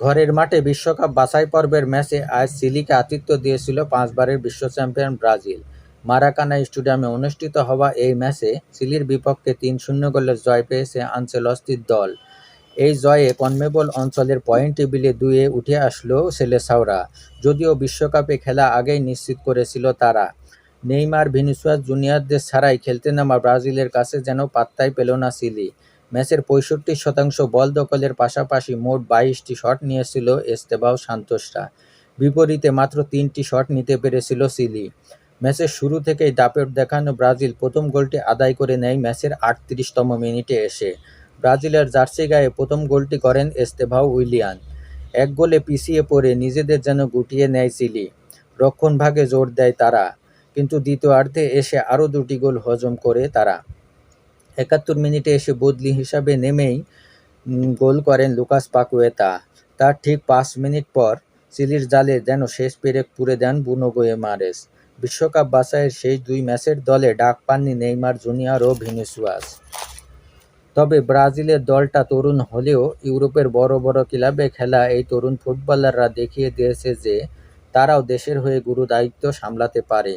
ঘরের মাঠে বিশ্বকাপ বাছাই পর্বের ম্যাচে আজ সিলিকে আতিথ্য দিয়েছিল পাঁচবারের বিশ্ব চ্যাম্পিয়ন ব্রাজিল। মারাকানা স্টেডিয়ামে অনুষ্ঠিত হওয়া এই ম্যাচে সিলির বিপক্ষে তিন শূন্য গোলের জয় পেয়েছে আনচেলস্তির দল। এই জয়ে কনমেবল অঞ্চলের পয়েন্ট টেবিলে দুয়ে উঠে আসলো সেলেসাওরা, যদিও বিশ্বকাপে খেলা আগেই নিশ্চিত করেছিল তারা। নেইমার ভিনিসিয়াস জুনিয়রদের ছাড়াই খেলতে নামা ব্রাজিলের কাছে যেন পাত্তাই পেল না চিলি ম্যাচের পঁয়ষট্টি শতাংশ বল দখলের পাশাপাশি মোট বাইশটি শট নিয়েছিল এস্তেবাও সান্তোসরা বিপরীতে মাত্র তিনটি শট নিতে পেরেছিল সিলি। ম্যাচের শুরু থেকেই দাপট দেখানো ব্রাজিল প্রথম গোলটি আদায় করে নেয় ম্যাচের আটত্রিশতম মিনিটে এসে। ব্রাজিলের জার্সি গায়ে প্রথম গোলটি করেন এস্তেভাও উইলিয়ান। এক গোলে পিছিয়ে পড়ে নিজেদের যেন গুটিয়ে নেয় সিলি। রক্ষণভাগে জোর দেয় তারা। কিন্তু দ্বিতীয়ার্ধে এসে আরও দুটি গোল হজম করে তারা। একাত্তর মিনিটে এসে বদলি হিসাবে নেমেই গোল করেন লুকাস পাকুয়েতা। তার ঠিক পাঁচ মিনিট পর চিলির জালে যেন শেষ পেরেক পুরে দেন বুনো গোয়েমারেস। বিশ্বকাপ বাছাইয়ের শেষ দুই ম্যাচের দলে ডাক পাননি নেইমার জুনিয়র ও ভিনিসিয়াস। তবে ব্রাজিলের দলটা তরুণ হলেও ইউরোপের বড় বড় ক্লাবে খেলা এই তরুণ ফুটবলাররা দেখিয়ে দিয়েছে যে তারাও দেশের হয়ে গুরু দায়িত্ব সামলাতে পারে।